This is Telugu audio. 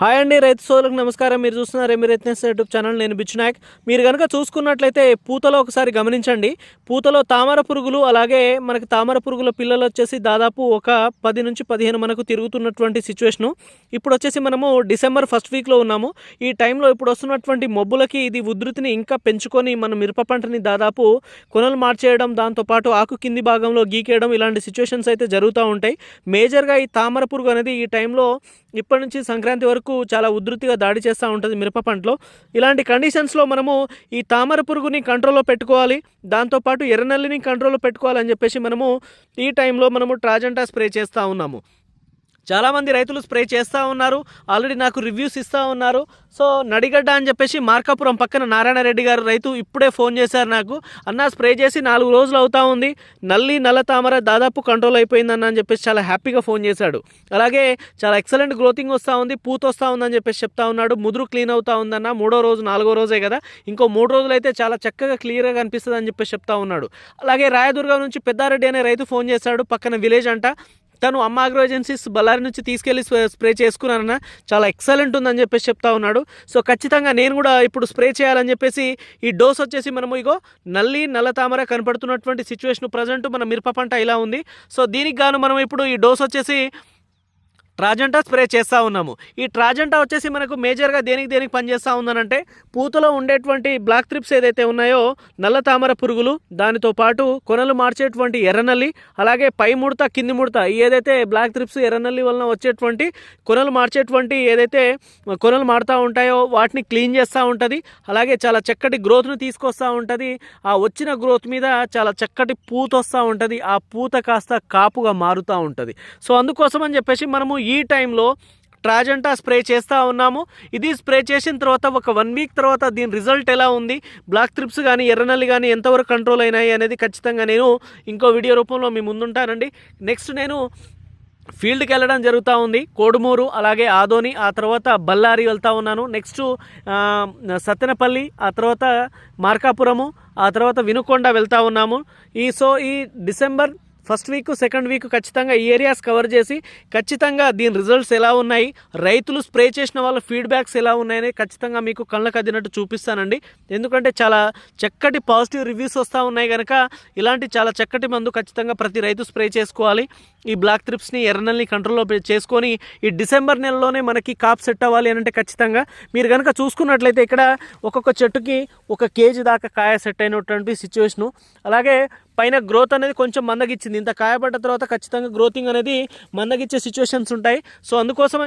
హాయ్ అండి రైతు సోదరులకు నమస్కారం. మీరు చూస్తున్నారు ఎమి యూట్యూబ్ ఛానల్ నేను బిచ్చునాయక్ మీరు కనుక చూసుకున్నట్లయితే పూతలో ఒకసారి గమనించండి. పూతలో తామర పురుగులు అలాగే మనకి తామర పురుగుల పిల్లలు వచ్చేసి దాదాపు ఒక పది నుంచి పదిహేను మనకు తిరుగుతున్నటువంటి సిచ్యువేషను. ఇప్పుడు వచ్చేసి మనము డిసెంబర్ ఫస్ట్ వీక్లో ఉన్నాము. ఈ టైంలో ఇప్పుడు వస్తున్నటువంటి మబ్బులకి ఇది ఉధృతిని ఇంకా పెంచుకొని మన మిరప పంటని దాదాపు కొనలు మార్చేయడం దాంతోపాటు ఆకు కింది భాగంలో గీకేయడం ఇలాంటి సిచ్యువేషన్స్ అయితే జరుగుతూ ఉంటాయి. మేజర్గా ఈ తామర పురుగు అనేది ఈ టైంలో ఇప్పటి నుంచి సంక్రాంతి వరకు చాలా ఉధృతిగా దాడి చేస్తూ ఉంటుంది మిరప పంటలో. ఇలాంటి కండిషన్స్లో మనము ఈ తామర పురుగుని కంట్రోల్లో పెట్టుకోవాలి. దాంతోపాటు ఎర్రనల్లిని కంట్రోల్లో పెట్టుకోవాలని చెప్పేసి మనము ఈ టైంలో మనము ట్రాజెంటా స్ప్రే చేస్తూ ఉన్నాము. చాలామంది రైతులు స్ప్రే చేస్తూ ఉన్నారు. ఆల్రెడీ నాకు రివ్యూస్ ఇస్తూ ఉన్నారు. సో నడిగడ్డ అని చెప్పేసి మార్కాపురం పక్కన నారాయణ రెడ్డి గారు రైతు ఇప్పుడే ఫోన్ చేశారు నాకు. అన్న స్ప్రే చేసి నాలుగు రోజులు అవుతా ఉంది. నల్లి నల్ల తామర దాదాపు కంట్రోల్ అయిపోయిందన్న అని చెప్పేసి చాలా హ్యాపీగా ఫోన్ చేశాడు. అలాగే చాలా ఎక్సలెంట్ గ్రోతింగ్ వస్తూ ఉంది పూత వస్తూ ఉందని చెప్పేసి చెప్తా ఉన్నాడు. ముదురు క్లీన్ అవుతా ఉందన్న. మూడో రోజు నాలుగో రోజే కదా. ఇంకో మూడు రోజులు అయితే చాలా చక్కగా క్లియర్గా కనిపిస్తుంది అని చెప్పేసి చెప్తా ఉన్నాడు. అలాగే రాయదుర్గం నుంచి పెద్దారెడ్డి అనే రైతు ఫోన్ చేశాడు. పక్కన విలేజ్ అంట. తను అమ్మ అగ్రో ఏజెన్సీస్ బళ్ళారి నుంచి తీసుకెళ్ళి స్ప్రే- స్ప్రే చేసుకున్నానన్న చాలా ఎక్సలెంట్ ఉందని చెప్పేసి చెప్తా ఉన్నాడు. సో ఖచ్చితంగా నేను కూడా ఇప్పుడు స్ప్రే చేయాలని చెప్పేసి ఈ డోస్ వచ్చేసి మనము ఇగో నల్లి నల్ల తామర కనపడుతున్నటువంటి సిచ్యువేషన్ ప్రజెంట్ మన మిరప పంట ఇలా ఉంది. సో దీనికి గాను మనం ఇప్పుడు ఈ డోస్ వచ్చేసి ట్రాజెంటా స్ప్రే చేస్తూ ఉన్నాము. ఈ ట్రాజెంటా వచ్చేసి మనకు మేజర్గా దేనికి దేనికి పనిచేస్తూ ఉందనంటే పూతలో ఉండేటువంటి బ్లాక్ త్రిప్స్ ఏదైతే ఉన్నాయో నల్ల తామర పురుగులు దానితో పాటు కొనలు మార్చేటువంటి ఎర్రనల్లి అలాగే పై ముడత కింది ముడత ఏదైతే బ్లాక్ త్రిప్స్ ఎర్రనల్లి వలన వచ్చేటువంటి కొనలు మార్చేటువంటి ఏదైతే కొనలు మారుతూ ఉంటాయో వాటిని క్లీన్ చేస్తూ ఉంటుంది. అలాగే చాలా చక్కటి గ్రోత్ను తీసుకొస్తూ ఉంటుంది. ఆ వచ్చిన గ్రోత్ మీద చాలా చక్కటి పూత వస్తూ ఉంటుంది. ఆ పూత కాస్త కాపుగా మారుతూ ఉంటుంది. సో అందుకోసం అని చెప్పేసి మనము ఈ టైంలో ట్రాజెంటా స్ప్రే చేస్తూ ఉన్నాము. ఇది స్ప్రే చేసిన తర్వాత ఒక వన్ వీక్ తర్వాత దీని రిజల్ట్ ఎలా ఉంది? బ్లాక్ త్రిప్స్ కానీ ఎర్రనల్లి కానీ ఎంతవరకు కంట్రోల్ అయినాయి అనేది ఖచ్చితంగా నేను ఇంకో వీడియో రూపంలో మీ ముందుంటానండి. నెక్స్ట్ నేను ఫీల్డ్కి వెళ్ళడం జరుగుతూ ఉంది. కోడుమూరు అలాగే ఆదోని ఆ తర్వాత బళ్ళారి వెళ్తూ ఉన్నాను. నెక్స్ట్ సత్తెనపల్లి ఆ తర్వాత మార్కాపురము ఆ తర్వాత వినుకొండ వెళ్తూ ఉన్నాము. ఈ సో ఈ December first week second week ఖచ్చితంగా ఈ ఏరియాస్ కవర్ చేసి ఖచ్చితంగా దీని రిజల్ట్స్ ఎలా ఉన్నాయి రైతులు స్ప్రే చేసిన వాళ్ళ ఫీడ్బ్యాక్స్ ఎలా ఉన్నాయని ఖచ్చితంగా మీకు కళ్ళకు అద్దినట్టు చూపిస్తానండి. ఎందుకంటే చాలా చక్కటి పాజిటివ్ రివ్యూస్ వస్తూ ఉన్నాయి కనుక ఇలాంటి చాలా చక్కటి మందు ఖచ్చితంగా ప్రతి రైతు స్ప్రే చేసుకోవాలి. ఈ బ్లాక్ త్రిప్స్ని ఎర్రనల్ని కంట్రోల్లో చేసుకొని ఈ డిసెంబర్ నెలలోనే మనకి కాప్ సెట్ అవ్వాలి అని అంటే ఖచ్చితంగా మీరు కనుక చూసుకున్నట్లయితే ఇక్కడ ఒక్కొక్క చెట్టుకి ఒక కేజీ దాకా కాయ సెట్ అయినటువంటి సిచ్యువేషను అలాగే పైన గ్రోత్ అనేది కొంచెం మందగిచ్చింది ఇంత కాయపడ్డ తర్వాత ఖచ్చితంగా గ్రోతింగ్ అనేది మందగిచ్చే సిచ్యువేషన్స్ ఉంటాయి. సో అందుకోసం